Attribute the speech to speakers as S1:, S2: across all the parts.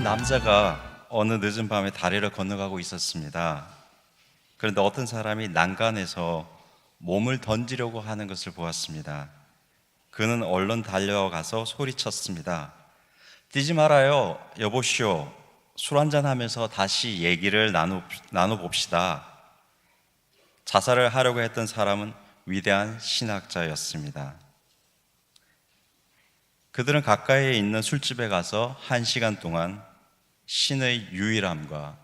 S1: 한 남자가 어느 늦은 밤에 다리를 건너가고 있었습니다. 그런데 어떤 사람이 난간에서 몸을 던지려고 하는 것을 보았습니다. 그는 얼른 달려가서 소리쳤습니다. 뛰지 말아요, 여보시오. 술 한잔 하면서 다시 얘기를 나누, 나눠봅시다. 자살을 하려고 했던 사람은 위대한 신학자였습니다. 그들은 가까이에 있는 술집에 가서 한 시간 동안 신의 유일함과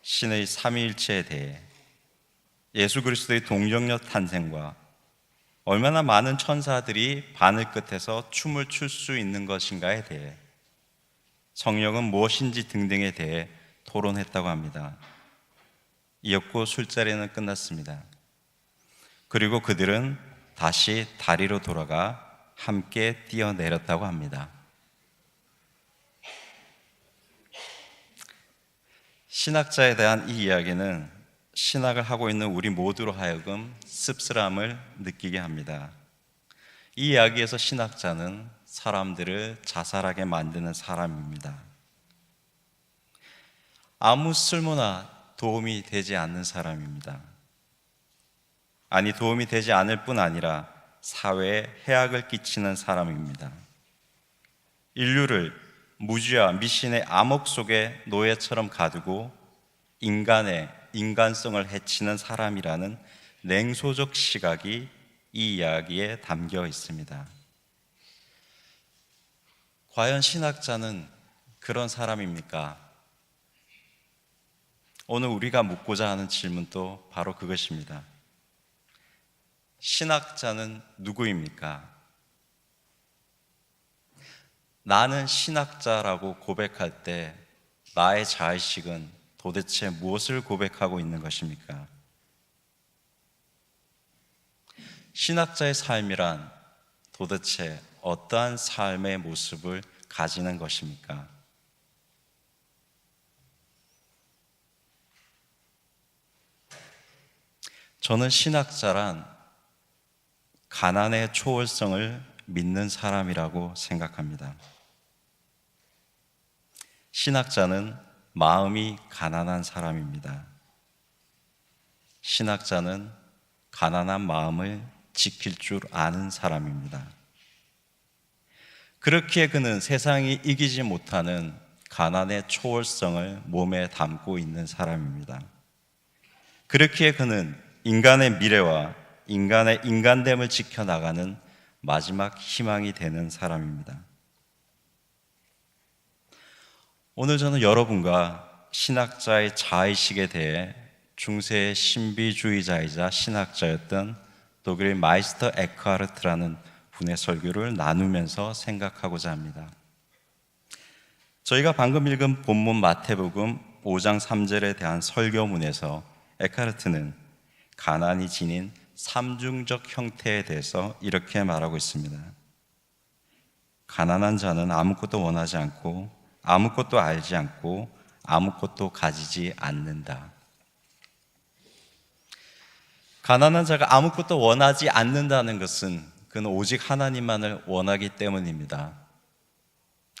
S1: 신의 삼위일체에 대해 예수 그리스도의 동정녀 탄생과 얼마나 많은 천사들이 바늘 끝에서 춤을 출 수 있는 것인가에 대해 성령은 무엇인지 등등에 대해 토론했다고 합니다. 이었고 술자리는 끝났습니다. 그리고 그들은 다시 다리로 돌아가 함께 뛰어내렸다고 합니다. 신학자에 대한 이 이야기는 신학을 하고 있는 우리 모두로 하여금 씁쓸함을 느끼게 합니다. 이 이야기에서 신학자는 사람들을 자살하게 만드는 사람입니다. 아무 쓸모나 도움이 되지 않는 사람입니다. 아니, 도움이 되지 않을 뿐 아니라 사회에 해악을 끼치는 사람입니다. 인류를 무지와 미신의 암흑 속에 노예처럼 가두고 인간의 인간성을 해치는 사람이라는 냉소적 시각이 이 이야기에 담겨 있습니다. 과연 신학자는 그런 사람입니까? 오늘 우리가 묻고자 하는 질문도 바로 그것입니다. 신학자는 누구입니까? 나는 신학자라고 고백할 때 나의 자의식은 도대체 무엇을 고백하고 있는 것입니까? 신학자의 삶이란 도대체 어떠한 삶의 모습을 가지는 것입니까? 저는 신학자란 가난의 초월성을 믿는 사람이라고 생각합니다. 신학자는 마음이 가난한 사람입니다. 신학자는 가난한 마음을 지킬 줄 아는 사람입니다. 그렇기에 그는 세상이 이기지 못하는 가난의 초월성을 몸에 담고 있는 사람입니다. 그렇기에 그는 인간의 미래와 인간의 인간됨을 지켜나가는 마지막 희망이 되는 사람입니다. 오늘 저는 여러분과 신학자의 자의식에 대해 중세의 신비주의자이자 신학자였던 독일의 마이스터 에크하르트라는 분의 설교를 나누면서 생각하고자 합니다. 저희가 방금 읽은 본문 마태복음 5장 3절에 대한 설교문에서 에크하르트는 가난이 지닌 삼중적 형태에 대해서 이렇게 말하고 있습니다. 가난한 자는 아무것도 원하지 않고 아무것도 알지 않고 아무것도 가지지 않는다. 가난한 자가 아무것도 원하지 않는다는 것은 그는 오직 하나님만을 원하기 때문입니다.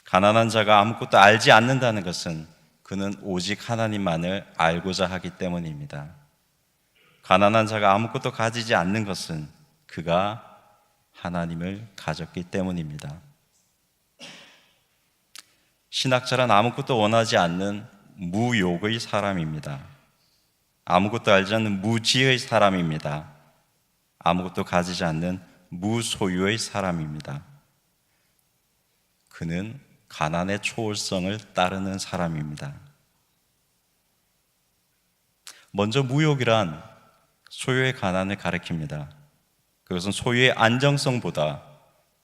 S1: 가난한 자가 아무것도 알지 않는다는 것은 그는 오직 하나님만을 알고자 하기 때문입니다. 가난한 자가 아무것도 가지지 않는 것은 그가 하나님을 가졌기 때문입니다. 신학자란 아무것도 원하지 않는 무욕의 사람입니다. 아무것도 알지 않는 무지의 사람입니다. 아무것도 가지지 않는 무소유의 사람입니다. 그는 가난의 초월성을 따르는 사람입니다. 먼저 무욕이란 소유의 가난을 가리킵니다. 그것은 소유의 안정성보다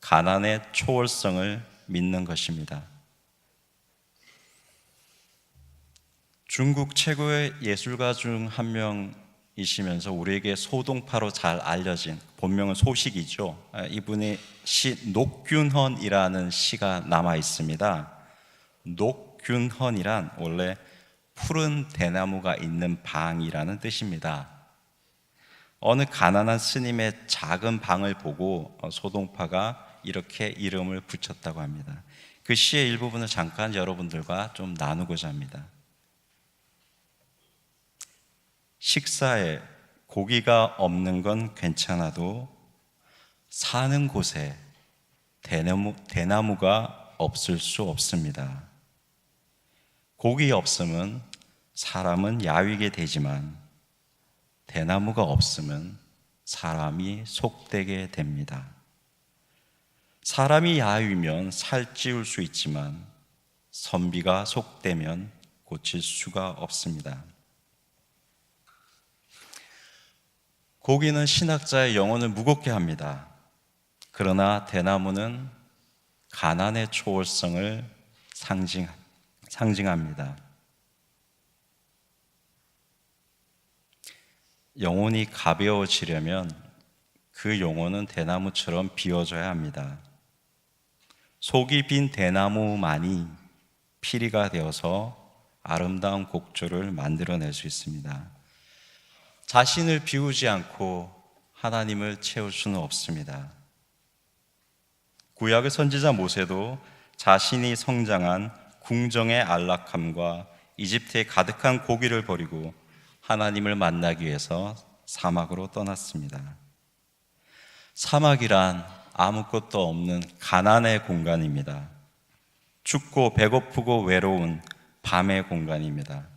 S1: 가난의 초월성을 믿는 것입니다. 중국 최고의 예술가 중 한 명이시면서 우리에게 소동파로 잘 알려진 본명은 소식이죠. 이분의 시 녹균헌이라는 시가 남아 있습니다. 녹균헌이란 원래 푸른 대나무가 있는 방이라는 뜻입니다. 어느 가난한 스님의 작은 방을 보고 소동파가 이렇게 이름을 붙였다고 합니다. 그 시의 일부분을 잠깐 여러분들과 좀 나누고자 합니다. 식사에 고기가 없는 건 괜찮아도 사는 곳에 대나무, 대나무가 없을 수 없습니다. 고기 없으면 사람은 야위게 되지만 대나무가 없으면 사람이 속되게 됩니다. 사람이 야위면 살찌울 수 있지만 선비가 속되면 고칠 수가 없습니다. 고기는 신학자의 영혼을 무겁게 합니다. 그러나 대나무는 가난의 초월성을 상징, 상징합니다. 영혼이 가벼워지려면 그 영혼은 대나무처럼 비워져야 합니다. 속이 빈 대나무만이 피리가 되어서 아름다운 곡조를 만들어낼 수 있습니다. 자신을 비우지 않고 하나님을 채울 수는 없습니다. 구약의 선지자 모세도 자신이 성장한 궁정의 안락함과 이집트의 가득한 고기를 버리고 하나님을 만나기 위해서 사막으로 떠났습니다. 사막이란 아무것도 없는 가난의 공간입니다. 춥고 배고프고 외로운 밤의 공간입니다.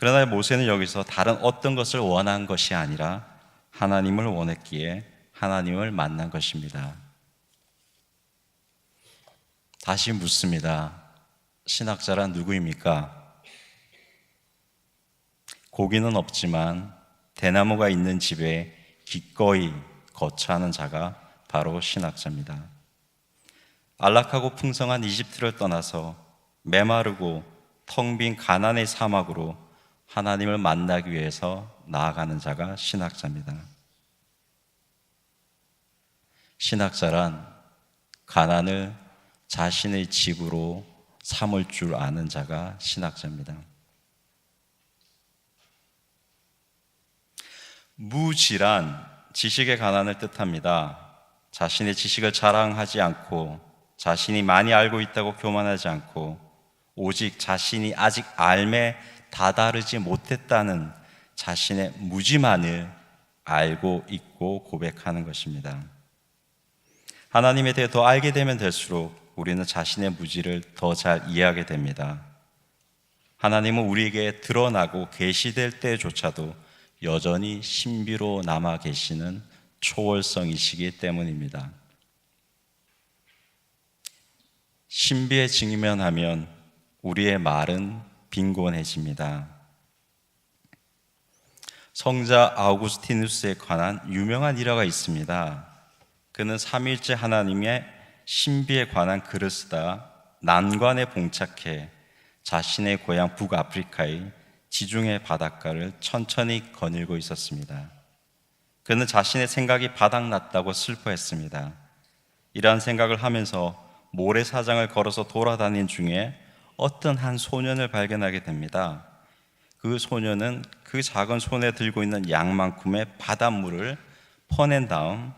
S1: 그러나 모세는 여기서 다른 어떤 것을 원한 것이 아니라 하나님을 원했기에 하나님을 만난 것입니다. 다시 묻습니다. 신학자란 누구입니까? 고기는 없지만 대나무가 있는 집에 기꺼이 거처하는 자가 바로 신학자입니다. 안락하고 풍성한 이집트를 떠나서 메마르고 텅 빈 가난의 사막으로 하나님을 만나기 위해서 나아가는 자가 신학자입니다. 신학자란 가난을 자신의 집으로 삼을 줄 아는 자가 신학자입니다. 무지란 지식의 가난을 뜻합니다. 자신의 지식을 자랑하지 않고 자신이 많이 알고 있다고 교만하지 않고 오직 자신이 아직 알매 다다르지 못했다는 자신의 무지만을 알고 있고 고백하는 것입니다. 하나님에 대해 더 알게 되면 될수록 우리는 자신의 무지를 더 잘 이해하게 됩니다. 하나님은 우리에게 드러나고 계시될 때조차도 여전히 신비로 남아 계시는 초월성이시기 때문입니다. 신비에 직면하면 우리의 말은 빈곤해집니다. 성자 아우구스티누스에 관한 유명한 일화가 있습니다. 그는 삼일째 하나님의 신비에 관한 글을 쓰다 난관에 봉착해 자신의 고향 북아프리카의 지중해 바닷가를 천천히 거닐고 있었습니다. 그는 자신의 생각이 바닥났다고 슬퍼했습니다. 이러한 생각을 하면서 모래사장을 걸어서 돌아다닌 중에 어떤 한 소년을 발견하게 됩니다. 그 소년은 그 작은 손에 들고 있는 양만큼의 바닷물을 퍼낸 다음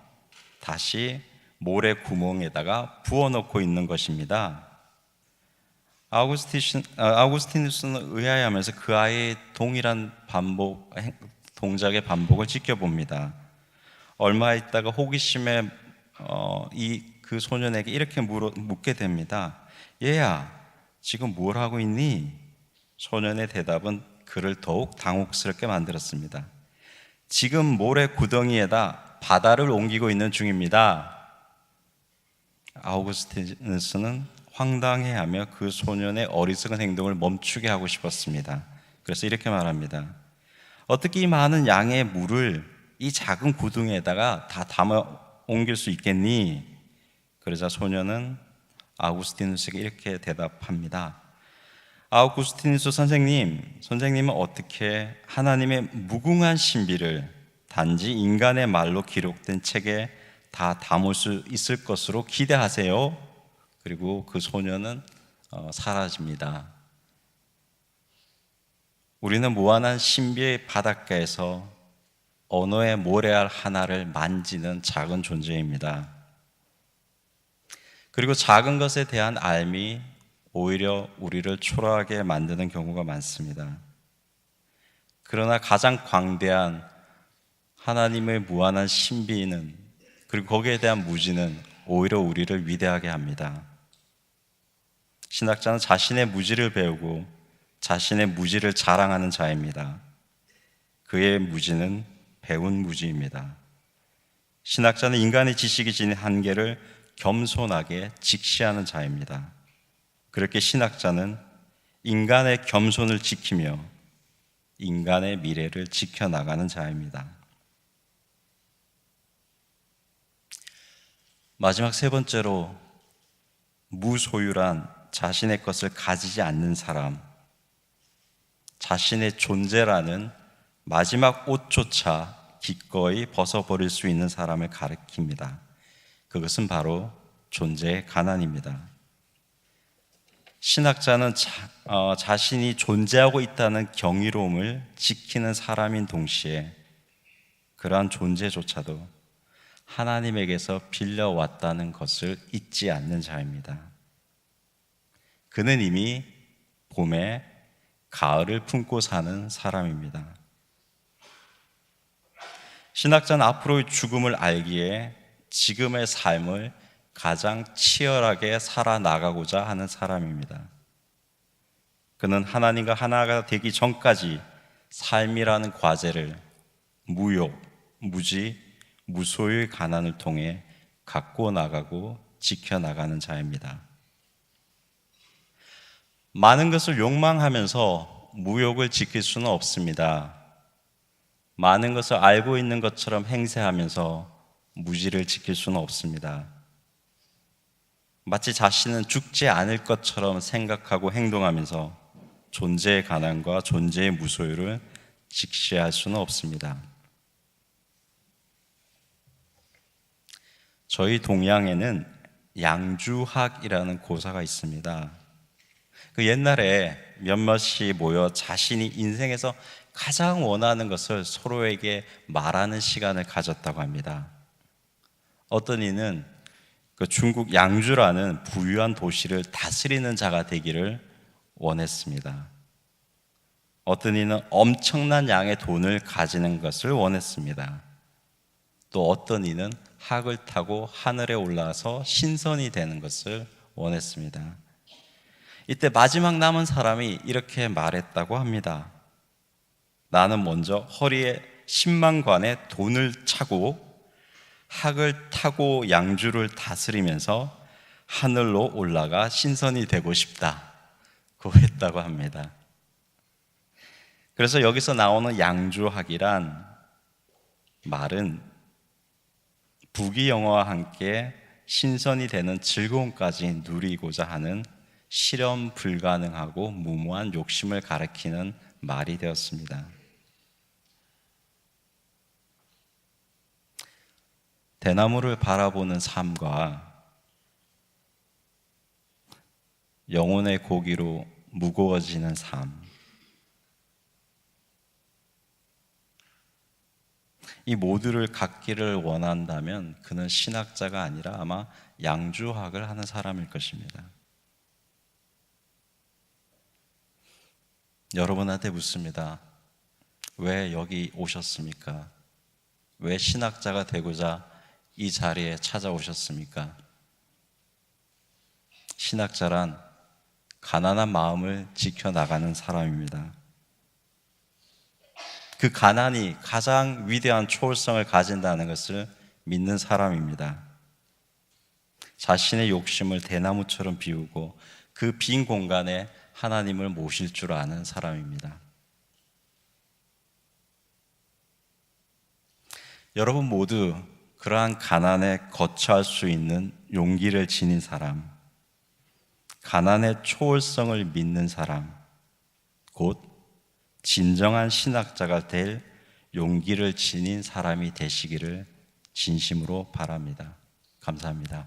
S1: 다시 모래 구멍에다가 부어놓고 있는 것입니다. 아우구스티신, 아, 아우구스티누스는 의아해하면서 그 아이의 동일한 반복 동작의 반복을 지켜봅니다. 얼마 있다가 호기심에 어, 이그 소년에게 이렇게 물어, 묻게 됩니다. 얘야, 지금 뭘 하고 있니? 소년의 대답은 그를 더욱 당혹스럽게 만들었습니다. 지금 모래 구덩이에다 바다를 옮기고 있는 중입니다. 아우구스티누스는 황당해하며 그 소년의 어리석은 행동을 멈추게 하고 싶었습니다. 그래서 이렇게 말합니다. 어떻게 이 많은 양의 물을 이 작은 구덩이에다가 다 담아 옮길 수 있겠니? 그러자 소년은 아우구스티누스에게 이렇게 대답합니다. 아우구스티누스 선생님, 선생님은 어떻게 하나님의 무궁한 신비를 단지 인간의 말로 기록된 책에 다 담을 수 있을 것으로 기대하세요? 그리고 그 소녀는 어, 사라집니다. 우리는 무한한 신비의 바닷가에서 언어의 모래알 하나를 만지는 작은 존재입니다. 그리고 작은 것에 대한 알미 오히려 우리를 초라하게 만드는 경우가 많습니다. 그러나 가장 광대한 하나님의 무한한 신비는 그리고 거기에 대한 무지는 오히려 우리를 위대하게 합니다. 신학자는 자신의 무지를 배우고 자신의 무지를 자랑하는 자입니다. 그의 무지는 배운 무지입니다. 신학자는 인간의 지식이 지닌 한계를 겸손하게 직시하는 자입니다. 그렇게 신학자는 인간의 겸손을 지키며 인간의 미래를 지켜나가는 자입니다. 마지막 세 번째로 무소유란 자신의 것을 가지지 않는 사람, 자신의 존재라는 마지막 옷조차 기꺼이 벗어버릴 수 있는 사람을 가리킵니다. 그것은 바로 존재의 가난입니다. 신학자는 자, 어, 자신이 존재하고 있다는 경이로움을 지키는 사람인 동시에 그러한 존재조차도 하나님에게서 빌려왔다는 것을 잊지 않는 자입니다. 그는 이미 봄에 가을을 품고 사는 사람입니다. 신학자는 앞으로의 죽음을 알기에 지금의 삶을 가장 치열하게 살아나가고자 하는 사람입니다. 그는 하나님과 하나가 되기 전까지 삶이라는 과제를 무욕, 무지, 무소유의 가난을 통해 갖고 나가고 지켜나가는 자입니다. 많은 것을 욕망하면서 무욕을 지킬 수는 없습니다. 많은 것을 알고 있는 것처럼 행세하면서 무지를 지킬 수는 없습니다. 마치 자신은 죽지 않을 것처럼 생각하고 행동하면서 존재의 가난과 존재의 무소유를 직시할 수는 없습니다. 저희 동양에는 양주학이라는 고사가 있습니다. 그 옛날에 몇몇이 모여 자신이 인생에서 가장 원하는 것을 서로에게 말하는 시간을 가졌다고 합니다. 어떤 이는 그 중국 양주라는 부유한 도시를 다스리는 자가 되기를 원했습니다. 어떤 이는 엄청난 양의 돈을 가지는 것을 원했습니다. 또 어떤 이는 학을 타고 하늘에 올라서 신선이 되는 것을 원했습니다. 이때 마지막 남은 사람이 이렇게 말했다고 합니다. 나는 먼저 허리에 10만 관의 돈을 차고 학을 타고 양주를 다스리면서 하늘로 올라가 신선이 되고 싶다. 고했다고 합니다. 그래서 여기서 나오는 양주학이란 말은 부귀 영화와 함께 신선이 되는 즐거움까지 누리고자 하는 실현 불가능하고 무모한 욕심을 가리키는 말이 되었습니다. 대나무를 바라보는 삶과 영혼의 고기로 무거워지는 삶. 이 모두를 갖기를 원한다면 그는 신학자가 아니라 아마 양주학을 하는 사람일 것입니다. 여러분한테 묻습니다. 왜 여기 오셨습니까? 왜 신학자가 되고자 이 자리에 찾아오셨습니까? 신학자란 가난한 마음을 지켜나가는 사람입니다. 그 가난이 가장 위대한 초월성을 가진다는 것을 믿는 사람입니다. 자신의 욕심을 대나무처럼 비우고 그 빈 공간에 하나님을 모실 줄 아는 사람입니다. 여러분 모두 그러한 가난에 거처할 수 있는 용기를 지닌 사람, 가난의 초월성을 믿는 사람, 곧 진정한 신학자가 될 용기를 지닌 사람이 되시기를 진심으로 바랍니다. 감사합니다.